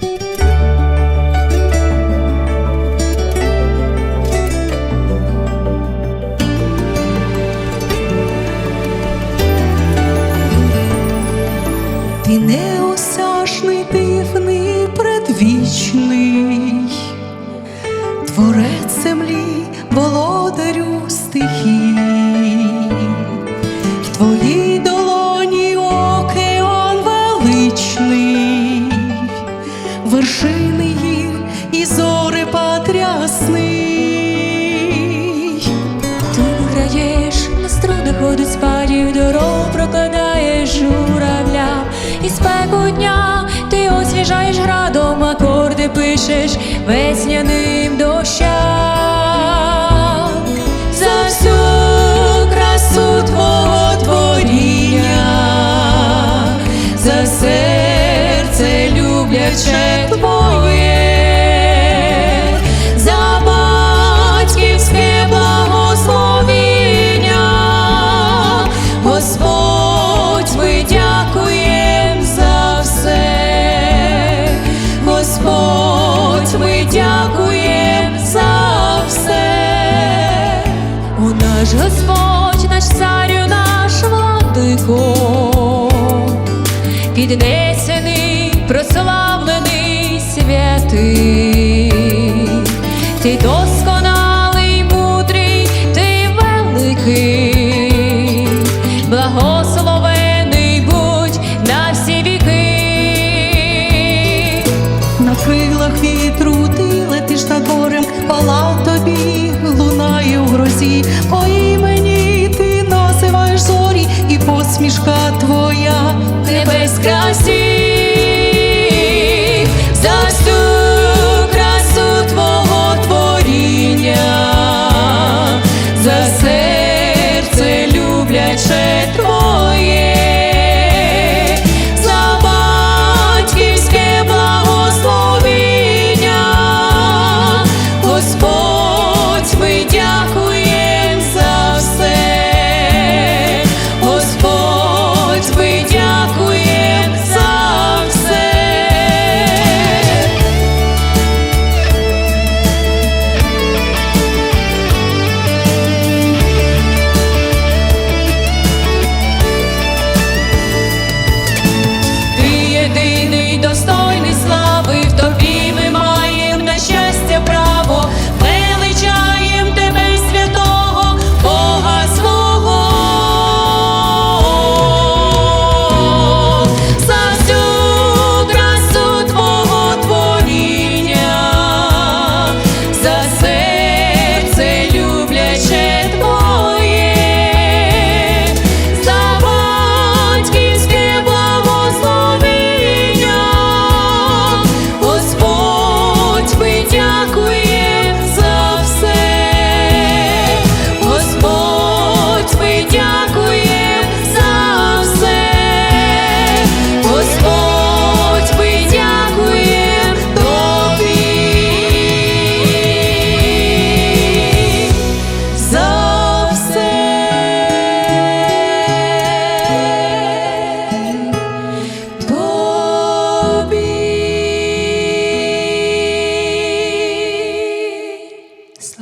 Ти неосяжний, дивний, предвічний, творець рясний. Ти граєш на струнах водоспадів, дорогу прокладаєш журавля і спеку дня ти освіжаєш градом, акорди пишеш весняним дощам. За всю красу твого творіння, за серце любляче владико, піднесений, прославлений святий, ти досконалий, мудрий, ти великий, благословений будь на всі віки. На крилах вітру ти летиш над морем, пала тобі лунає у грозі. По посмішка твоя небес красі,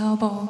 小宝